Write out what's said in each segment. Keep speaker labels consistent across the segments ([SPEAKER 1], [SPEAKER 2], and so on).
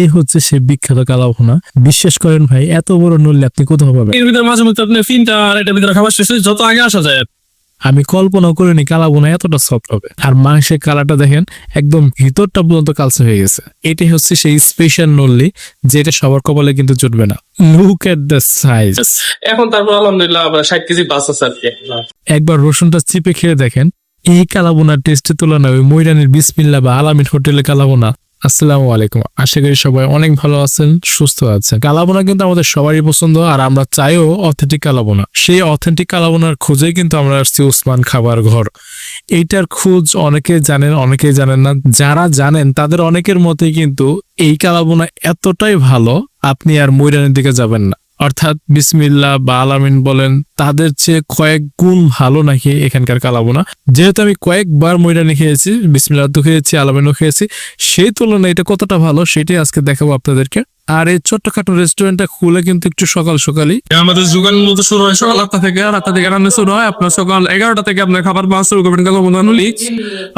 [SPEAKER 1] এই হচ্ছে সে বিখ্যাত কালাভুনা বিশ্বাস করেন ভাই এত বড় নড়লে আপনি কোথাও পাবেন?
[SPEAKER 2] এর ভিতরে মাঝে মধ্যে আপনি তিনটা আর এটার ভিতরে খাবার শেষ যত আগে আসা যায়
[SPEAKER 1] আমি কল্পনা করিনি কালাবোনা এতটা সফট হবে। আর মাংসের কালারটা দেখেন একদম ভিতরটা পর্যন্ত কালচে হয়ে গেছে। এটাই হচ্ছে সেই স্পেশাল নল্লি যেটা সবার কপালে কিন্তু জুটবে না। লুক এট দ্য সাইজ
[SPEAKER 2] এখন তারপর আলহামদুলিল্লাহ ষাট কেজি বাস আছে আর কি
[SPEAKER 1] একবার রসুনটা চিপে খেয়ে দেখেন এই কালাবোনার টেস্টের তুলনায় ওই ময়রানির বিসমিল্লা বা আলামিন হোটেলে কালাবোনা আসসালামু আলাইকুম। আশা করি সবাই অনেক ভালো আছেন, সুস্থ আছেন। কালাবোনা কিন্তু আমাদের সবারই পছন্দ আর আমরা চাইও অথেন্টিক কালাবোনা। সেই অথেন্টিক কালাবোনার খোঁজেই কিন্তু আমরা আসছি উসমান খাবার ঘর। এইটার খোঁজ অনেকে জানেন, অনেকেই জানেন না। যারা জানেন, তাদের অনেকের মতে কিন্তু এই কালাবোনা এতটাই ভালো, আপনি আর ময়রানের দিকে যাবেন না। অর্থাৎ বিসমিল্লা বা আলামিন বলেন, তাদের চেয়ে কয়েক গুণ ভালো নাকি এখানকার কালাবোনা যেহেতু আমি কয়েকবার ময়রানি খেয়েছি বিসমিল্লা তো খেয়েছি, আলামিনও খেয়েছি, সেই তুলনায় এটা কতটা ভালো সেটাই আজকে দেখাবো আপনাদেরকে। আর এই ছোট্টখাটো রেস্টুরেন্টটা খুলে কিন্তু একটু সকাল সকালই।
[SPEAKER 2] আমাদের যোগান মতো শুরু হয় সকাল আটটা থেকে, আর আটটা থেকে রান্না শুরু হয়। আপনার সকাল এগারোটা থেকে আপনার খাবার পাওয়া শুরু করবেন। কালো বন্ধু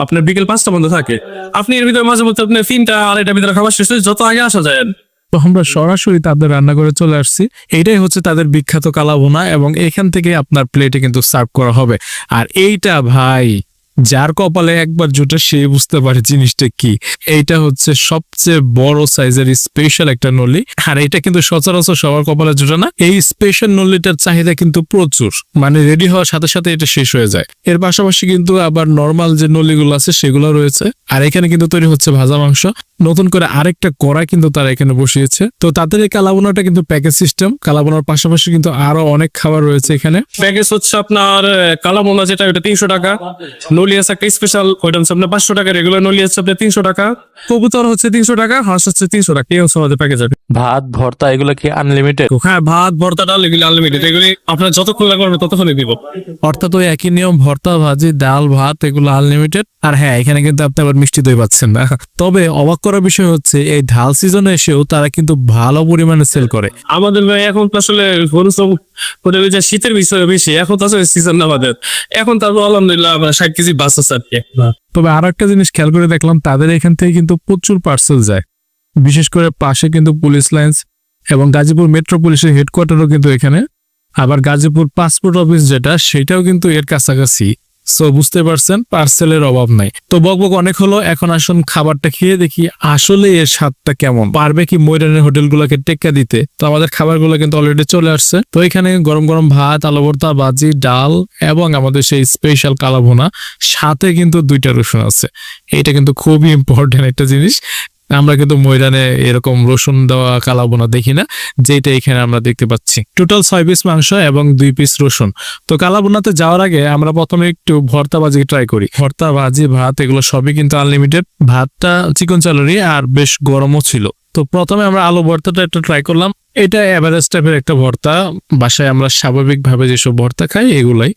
[SPEAKER 2] আপনার বিকেল পাঁচটা পর্যন্ত থাকে। আপনি এর ভিতরে মাঝে মধ্যে আপনি তিনটা আর এটার ভিতরে খাবার শেষ হয়ে যত আগে আসা যায়।
[SPEAKER 1] তো আমরা সরাসরি তাদের রান্না করে চলে আসছি। এইটাই হচ্ছে তাদের বিখ্যাত কালাভুনা এবং এখান থেকে আপনার প্লেটে কিন্তু সার্ভ করা হবে। আর এইটা ভাই, যার কপালে একবার জুটে সে বুঝতে পারে জিনিসটা কি। এইটা হচ্ছে সবচেয়ে বড় সাইজের স্পেশাল একটা নলি। আর এটা কিন্তু সচরাচর সবার কপালে জুটে না। এই স্পেশাল নলিটার চাহিদা কিন্তু প্রচুর। মানে রেডি হওয়ার সাথে সাথে এটা শেষ হয়ে যায়। এর পাশাপাশি কিন্তু আবার নর্মাল যে নলিগুলো আছে সেগুলো রয়েছে। আর এখানে কিন্তু তৈরি হচ্ছে ভাজা মাংস। নতুন করে আরেকটা কড়া কিন্তু তারা এখানে বসিয়েছে। তো তাদের এই কালাবোনাটা কিন্তু প্যাকেজ সিস্টেম। কালাবোনার পাশাপাশি কিন্তু আরও অনেক খাবার রয়েছে এখানে।
[SPEAKER 2] প্যাকেজ হচ্ছে আপনার কালা মোনা যেটা ওটা তিনশো টাকা। নলি আছে একটা স্পেশাল ওইটা হচ্ছে আপনার পাঁচশো টাকা। রেগুলার নলি আছে আপনার তিনশো টাকা। কবুতর হচ্ছে তিনশো টাকা হাঁস হচ্ছে তিনশো টাকা। এই হচ্ছে আমাদের প্যাকেজ
[SPEAKER 3] ভাত ভর্তা এগুলো কি আনলিমিটেড
[SPEAKER 2] হ্যাঁ ভাত ভর্তা ডাল এগুলি আনলিমিটেড এগুলি আপনার যতক্ষণ লাগবে ততক্ষণই দিব।
[SPEAKER 1] অর্থাৎ ওই একই নিয়ম ভর্তা ভাজি ডাল ভাত এগুলো আনলিমিটেড আর হ্যাঁ এখানে কিন্তু আপনি আবার মিষ্টি দই পাচ্ছেন না। তবে অবাক করার বিষয় হচ্ছে এই ঢাল সিজনে এসেও তারা কিন্তু ভালো পরিমাণে সেল করে।
[SPEAKER 2] আমাদের ভাই এখন তো আসলে গরু সব যে শীতের বিষয় বেশি এখন তো আসলে সিজন আমাদের এখন তারপর আলহামদুলিল্লাহ আমরা ষাট কেজি বাস আছে
[SPEAKER 1] তবে আরও একটা জিনিস খেয়াল করে দেখলাম তাদের এখান থেকে কিন্তু প্রচুর পার্সেল যায়। বিশেষ করে পাশে কিন্তু পুলিশ লাইন্স এবং গাজীপুর মেট্রো পুলিশের হেডকোয়ার্টারও কিন্তু এখানে। আবার গাজীপুর পাসপোর্ট অফিস যেটা সেটাও কিন্তু এর কাছাকাছি। সো বুঝতে পারছেন পার্সেলের অভাব নাই। তো বকবক অনেক হলো, এখন আসুন খাবারটা খেয়ে দেখি আসলে এর স্বাদটা কেমন। পারবে কি ময়রানের হোটেল হোটেলগুলোকে টেক্কা দিতে? তো আমাদের খাবারগুলো কিন্তু অলরেডি চলে আসছে। তো এখানে গরম গরম ভাত, আলু ভর্তা বাজি ডাল এবং আমাদের সেই স্পেশাল কালাভুনা, সাথে কিন্তু দুইটা রসুন আছে। এটা কিন্তু খুবই ইম্পর্টেন্ট একটা জিনিস। আমরা কিন্তু ময়দানে এরকম রসুন দেওয়া কালাবোনা দেখি না, যেটা এখানে আমরা দেখতে পাচ্ছি। টোটাল ছয় পিস মাংস এবং দুই পিস রসুন। তো কালাবোনাতে যাওয়ার আগে আমরা প্রথমে একটু ভর্তা ভাজি ট্রাই করি। ভর্তা ভাজি, ভাত, এগুলো সবই কিন্তু আনলিমিটেড ভাতটা চিকন চালরি আর বেশ গরমও ছিল। তো প্রথমে আমরা আলু ভর্তাটা একটু ট্রাই করলাম। এটা এভারেজ টাইপের একটা ভর্তা। বাসায় আমরা স্বাভাবিকভাবে যেসব ভর্তা খাই, এগুলাই।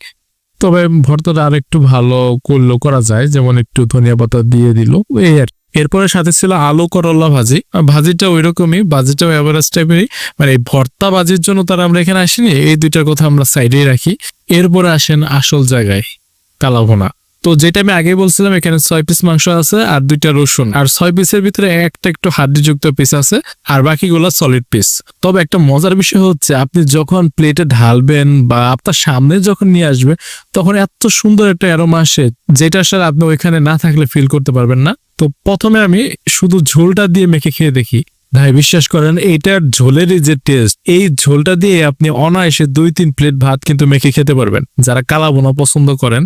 [SPEAKER 1] তবে ভর্তাটা আর একটু ভালো করলেও করা যায়। যেমন একটু ধনিয়া পাতা দিয়ে দিল, এই আর। এরপরে সাথে ছিল আলু করল্লা ভাজি। ভাজিটা ওই রকমই ভাজিটাও এভারেজ টাইপেরই মানে ভর্তা ভাজির জন্য তারা আমরা এখানে আসিনি, এই দুইটার কথা আমরা সাইডেই রাখি। এরপরে আসেন আসল জায়গায়, কালাভোনা। তো যেটা আমি আগে বলছিলাম, এখানে ছয় পিস মাংস আছে আর দুইটা রসুন। আর ছয় পিসের ভিতরে একটা একটু হাড্ডিযুক্ত পিস আছে, আর বাকিগুলো সলিড পিস তবে একটা মজার বিষয় হচ্ছে, আপনি যখন প্লেটে ঢালবেন বা আপনার সামনে যখন নিয়ে আসবে, তখন এত সুন্দর একটা অ্যারোমা আসে, যেটা আসলে আপনি ওইখানে না থাকলে ফিল করতে পারবেন না। তো প্রথমে আমি শুধু ঝোলটা দিয়ে মেখে খেয়ে দেখি। ভাই, বিশ্বাস করেন, এইটার ঝোলেরই যে টেস্ট এই ঝোলটা দিয়ে আপনি অনায়াসে দুই, তিন প্লেট ভাত কিন্তু মেখে খেতে পারবেন। যারা কালা বোনা পছন্দ করেন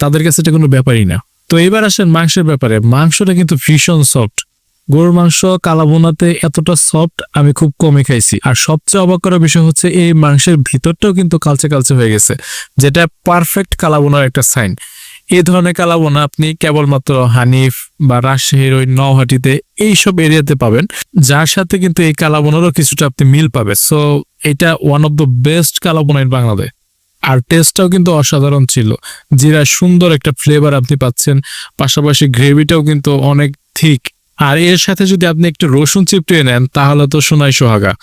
[SPEAKER 1] তাদের কাছে এটা কোনো ব্যাপারই না। তো এবার আসেন মাংসের ব্যাপারে। মাংসটা কিন্তু ভীষণ সফট গরুর মাংস কালাবোনাতে এতটা সফট আমি খুব কমে খাইছি। আর সবচেয়ে অবাক করার বিষয় হচ্ছে এই মাংসের ভিতরটাও কিন্তু কালচে কালচে হয়ে গেছে। যেটা পারফেক্ট কালাবোনার একটা সাইন এই ধরনের কালাবোনা আপনি কেবলমাত্র হানিফ বা রাজশাহীর ওই নওহাটিতে এইসব এরিয়াতে পাবেন। যার সাথে কিন্তু এই কালাবোনারও কিছুটা আপনি মিল পাবে। সো এটা one of the best kalabhuna in Bangladesh আর টেস্টটাও কিন্তু অসাধারণ ছিল। জিরা সুন্দর একটা ফ্লেভার আপনি পাচ্ছেন, পাশাপাশি গ্রেভিটাও কিন্তু অনেক থিক আর এর সাথে যদি আপনি একটু রসুন চিপটিয়ে নেন, তাহলে তো সোনাই সোহাগা।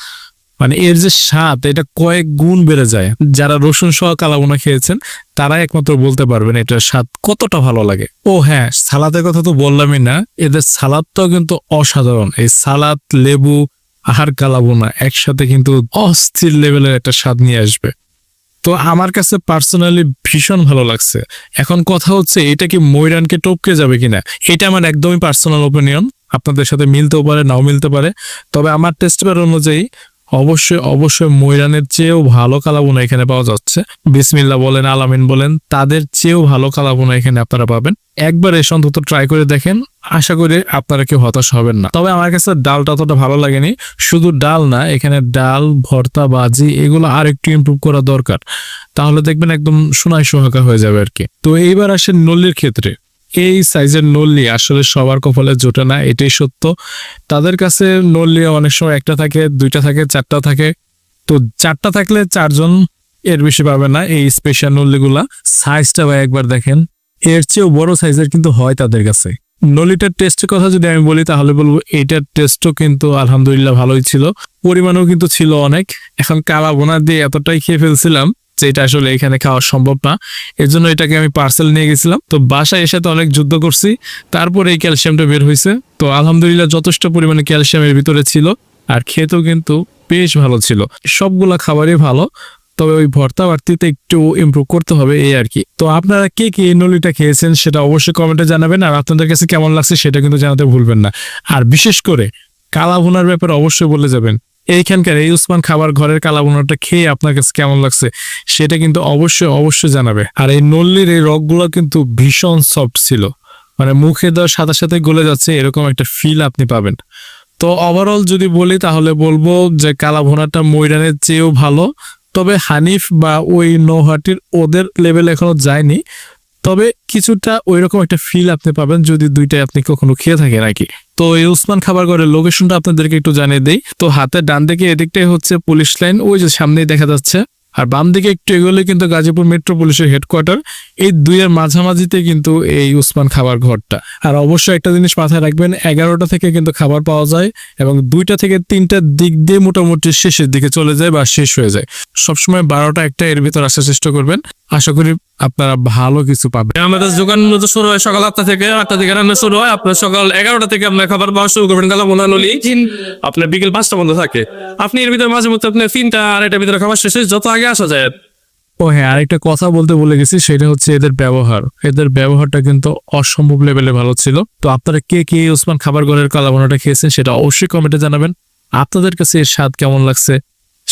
[SPEAKER 1] মানে এর যে স্বাদ, এটা কয়েক গুণ বেড়ে যায়। যারা রসুন সহ কালাবোনা খেয়েছেন, তারাই একমাত্র বলতে পারবেন এটার স্বাদ কতটা ভালো লাগে। ও হ্যাঁ সালাদের কথা তো বললামই না, এদের সালাদটাও কিন্তু অসাধারণ। এই সালাদ, লেবু আহার কালাবোনা একসাথে কিন্তু অস্থির লেভেলের একটা স্বাদ নিয়ে আসবে। তো আমার কাছে পার্সোনালি ভীষণ ভালো লাগছে। এখন কথা হচ্ছে, এটা কি ময়রানকে টপকে যাবে কিনা? এটা আমার একদমই পার্সোনাল ওপিনিয়ন আপনাদের সাথে মিলতেও পারে, নাও মিলতে পারে। তবে আমার টেস্ট পেপার অনুযায়ী অবশ্যই অবশ্যই ময়রানের চেয়েও ভালো কালাবোনা এখানে পাওয়া যাচ্ছে। বিসমিল্লা বলেন, আলামিন বলেন, তাদের চেয়েও ভালো কালাবোনা এখানে আপনারা পাবেন। একবার এসে অন্তত ট্রাই করে দেখেন, আশা করি আপনারা কেউ হতাশ হবেন না। তবে আমার কাছে ডালটা অতটা ভালো লাগেনি, শুধু ডাল না, এখানে ডাল, ভর্তা বাজি এগুলো আর একটু ইমপ্রুভ করা দরকার। তাহলে দেখবেন একদম সোনায় সোহাগা হয়ে যাবে আর কি। তো এইবার আসেন নল্লির ক্ষেত্রে। এই সাইজের নল্লি আসলে সবার কপালে জোটে না, এটাই সত্য। তাদের কাছে নল্লি অনেক সময় একটা থাকে, দুইটা থাকে, চারটা থাকে। তো চারটা থাকলে চারজন এর বেশি পাবে না এই স্পেশাল নল্লিগুলা। সাইজটা ভাই একবার দেখেন, এর চেয়েও বড় সাইজের কিন্তু হয় তাদের কাছে। নলিটার টেস্টের কথা যদি আমি বলি, তাহলে বলব এইটার টেস্টও কিন্তু আলহামদুলিল্লাহ ভালোই ছিল। পরিমাণও কিন্তু ছিল অনেক। এখন কালা বোনা দিয়ে এতটাই খেয়ে ফেলছিলাম যে এটা আসলে এখানে খাওয়া সম্ভব না। এর জন্য এটাকে আমি পার্সেল নিয়ে গেছিলাম। তো বাসায় এসে তো অনেক যুদ্ধ করছি। তারপরে এই ক্যালসিয়ামটা বের হয়েছে। তো আলহামদুলিল্লাহ যথেষ্ট পরিমাণে ক্যালসিয়ামের ভিতরে ছিল। আর খেতেও কিন্তু বেশ ভালো ছিল। সবগুলা খাবারই ভালো। তবে ওই ভর্তা বাড়তিতে একটু ইমপ্রুভ করতে হবে, এই আর কি। তো আপনারা কে কে এই নলিটা খেয়েছেন সেটা অবশ্যই কমেন্টে জানাবেন। আর আপনাদের কাছে কেমন লাগছে সেটা কিন্তু জানাতে ভুলবেন না। আর বিশেষ করে কালা ভুনার ব্যাপারে অবশ্যই বলে যাবেন। এইখানকার এই উসমান খাবার ঘরের কালা ভুনাটা খেয়ে আপনার কাছে কেমন লাগছে, সেটা কিন্তু অবশ্যই অবশ্যই জানাবে। আর এই নল্লির এই রকগুলো কিন্তু ভীষণ সফট ছিল। মানে মুখে দেওয়ার সাথে সাথে গলে যাচ্ছে, এরকম একটা ফিল আপনি পাবেন। তো ওভারঅল যদি বলি, তাহলে বলব যে কালা ভুনাটা ময়রানের চেয়েও ভালো। তবে হানিফ বা ওই নৌহাটির ওদের লেভেল এখনও যায়নি। তবে কিছুটা ওই রকম একটা ফিল আপনি পাবেন, যদি দুইটাই আপনি কখনো খেয়ে থাকেন নাকি তো এই উসমান খাবার ঘরের লোকেশনটা আপনাদেরকে একটু জানিয়ে দেই। তো হাতের ডান দিকে এদিকটাই হচ্ছে পুলিশ লাইন ওই যে সামনেই দেখা যাচ্ছে। আর বাম দিকে একটু এগোলে কিন্তু গাজীপুর মেট্রো পুলিশের হেডকোয়ার্টার এই দুইয়ের মাঝামাঝিতে কিন্তু এই উসমান খাবার ঘরটা। আর অবশ্যই একটা জিনিস মাথায় রাখবেন, এগারোটা থেকে কিন্তু খাবার পাওয়া যায় এবং দুইটা থেকে তিনটার দিক দিয়ে মোটামুটি শেষের দিকে চলে যায় বা শেষ হয়ে যায়। সবসময় বারোটা একটা এর ভিতর আসার চেষ্টা করবেন। আশা করি আপনারা ভালো কিছু পাবেন।
[SPEAKER 2] আমাদের দোকান মূলত শুরু হয় সকাল আটটা থেকে আটটা থেকে রান্না শুরু হয়। আপনার সকাল এগারোটা থেকে আপনার খাবার পাওয়া শুরু করবেন কালা মোনা নলি। আপনার বিকেল পাঁচটা বন্ধ থাকে। আপনি এর ভিতরে মাঝে মধ্যে আপনার তিনটা আড়াইটার ভিতরে খাবার শেষ হয়, যত আগে আসা যায়।
[SPEAKER 1] ও হ্যাঁ আরেকটা কথা বলতে ভুলে গেছি সেটা হচ্ছে এদের ব্যবহার। এদের ব্যবহারটা কিন্তু অসম্ভব লেভেলে ভালো ছিল। তো আপনারা কে কে ওসমান খাবার ঘরের কালাবোনাটা খেয়েছেন সেটা অবশ্যই কমেন্টে জানাবেন। আপনাদের কাছে এর স্বাদ কেমন লাগছে?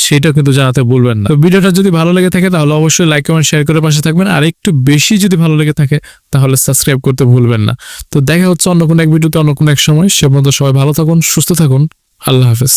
[SPEAKER 1] সেটা কিন্তু জানাতে ভুলবেন না। তো ভিডিওটা যদি ভালো লেগে থাকে তাহলে অবশ্যই লাইক কমেন্ট শেয়ার করে পাশে থাকবেন। আর একটু বেশি যদি ভালো লেগে থাকে তাহলে সাবস্ক্রাইব করতে ভুলবেন না। তো দেখা হচ্ছে অন্য কোনো এক ভিডিওতে, অন্য কোনো এক সময়। সে পর্যন্ত সবাই ভালো থাকুন, সুস্থ থাকুন। আল্লাহ হাফেজ।